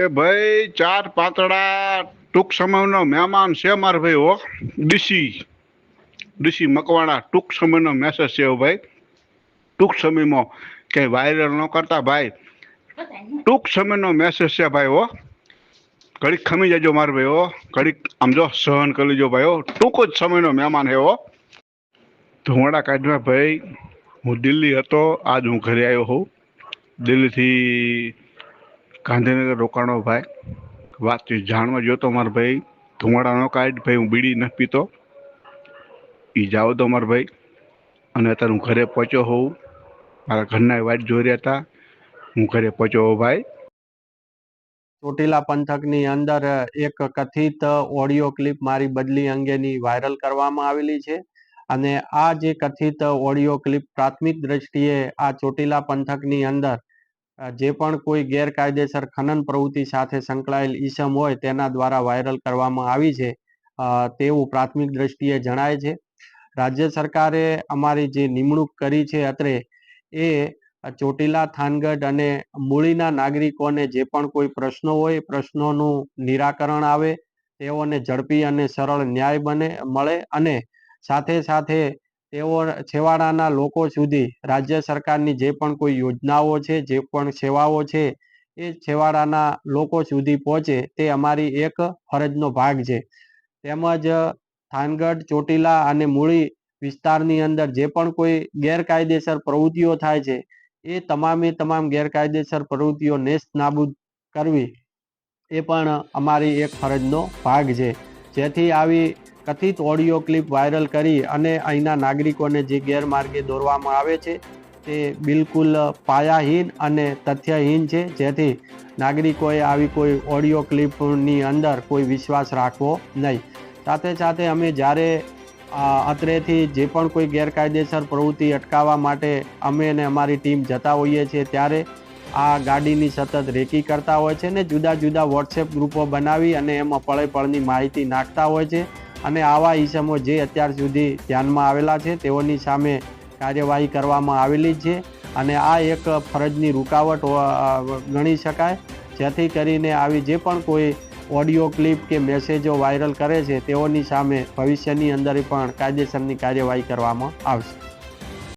એ ભાઈ, ચાર પાતળા ટૂંક સમયનો મહેમાન છે માર ભાઈ હો, ડીસી. ડીસી મકવાણા, ટૂંક સમયનો મેસેજ છે ભાઈ. ટૂંક સમયમાં કે વાયરલ ન કરતા ભાઈ. ટૂંક સમયનો મેસેજ છે ભાઈ હો. ઘડીક ખમી જજો માર ભાઈ હો. ઘડીક આમ જો સહન કરી લેજો ભાઈ હો. ટૂંક જ સમયનો મહેમાન હે હો. ધુમાડા કાઢવા ભાઈ, હું દિલ્હી હતો, આજ હું ઘરે આવ્યો હોઉં. દિલ્હીથી ગાંધીનગર રોકાણો ભાઈ. વાતચીત જાણવા જોતો મારો ભાઈ ધુમાડા ન કાઢ ભાઈ, હું બીડી નથી પીતો. એ જાઓ તો મારો ભાઈ. અને અત્યારે હું ઘરે પહોંચ્યો હોઉં. મારા ઘરના વાટ જોઈ રહ્યા હતા. હું ઘરે પહોંચ્યો હોઉં ભાઈ. ચોટીલા પંથકની અંદર એક કથિત ઓડિયો ક્લિપ મારી બદલી અંગેની વાયરલ કરવામાં આવેલી છે. અને આ જે કથિત ઓડિયો ક્લિપ પ્રાથમિક દ્રષ્ટિએ આ ચોટીલા પંથકની અંદર જે પણ કોઈ ગેરકાયદેસર ખનન પ્રવૃત્તિ સાથે સંકળાયેલ ઈસમ હોય તેના દ્વારા વાયરલ કરવામાં આવી છે તેવું પ્રાથમિક દ્રષ્ટિએ જણાય છે. રાજ્ય સરકારે અમારી જે નિમણૂક કરી છે અત્રે, એ ચોટીલા, થાનગઢ અને મૂળીના નાગરિકોને જે પણ કોઈ પ્રશ્નો હોય, પ્રશ્નોનું નિરાકરણ આવે, તેઓને ઝડપી અને સરળ ન્યાય બને, મળે અને સાથે સાથે તેઓ છેવાડાના લોકો સુધી રાજ્ય સરકારની જે પણ કોઈ યોજનાઓ છે, જે પણ સેવાઓ છે, એ છેવાડાના લોકો સુધી પહોંચે તે અમારી એક ફરજનો ભાગ છે. તેમજ થાનગઢ, ચોટીલા અને મૂળી વિસ્તારની અંદર જે પણ કોઈ ગેરકાયદેસર પ્રવૃત્તિઓ થાય છે, એ તમામે તમામ ગેરકાયદેસર પ્રવૃત્તિઓ નેસ્ત નાબૂદ કરવી એ પણ અમારી એક ફરજનો ભાગ છે. જેથી આવી કથિત ઓડિયો ક્લિપ વાયરલ કરી અને અહીંના નાગરિકોને જે ગેરમાર્ગે દોરવામાં આવે છે, તે બિલકુલ પાયાહીન અને તથ્યહીન છે. જેથી નાગરિકોએ આવી કોઈ ઓડિયો ક્લિપની અંદર કોઈ વિશ્વાસ રાખવો નહીં. સાથે સાથે અમે જ્યારે અત્રેથી જે પણ કોઈ ગેરકાયદેસર પ્રવૃત્તિ અટકાવવા માટે અમે અને અમારી ટીમ જતા હોઈએ છીએ, ત્યારે આ ગાડીની સતત રેકી કરતા હોય છે ને જુદા જુદા વોટ્સએપ ગ્રુપો બનાવી અને એમાં પળે પળની માહિતી નાખતા હોય છે. અને આવા ઈસમો જે અત્યાર સુધી ધ્યાનમાં આવેલા છે, તેઓની સામે કાર્યવાહી કરવામાં આવેલી છે અને આ એક ફરજની રૂકાવટ ગણી શકાય. જેથી કરીને આવી જે પણ કોઈ ઓડિયો ક્લિપ કે મેસેજો વાયરલ કરે છે, તેઓની સામે ભવિષ્યની અંદર પણ કાયદેસરની કાર્યવાહી કરવામાં આવશે.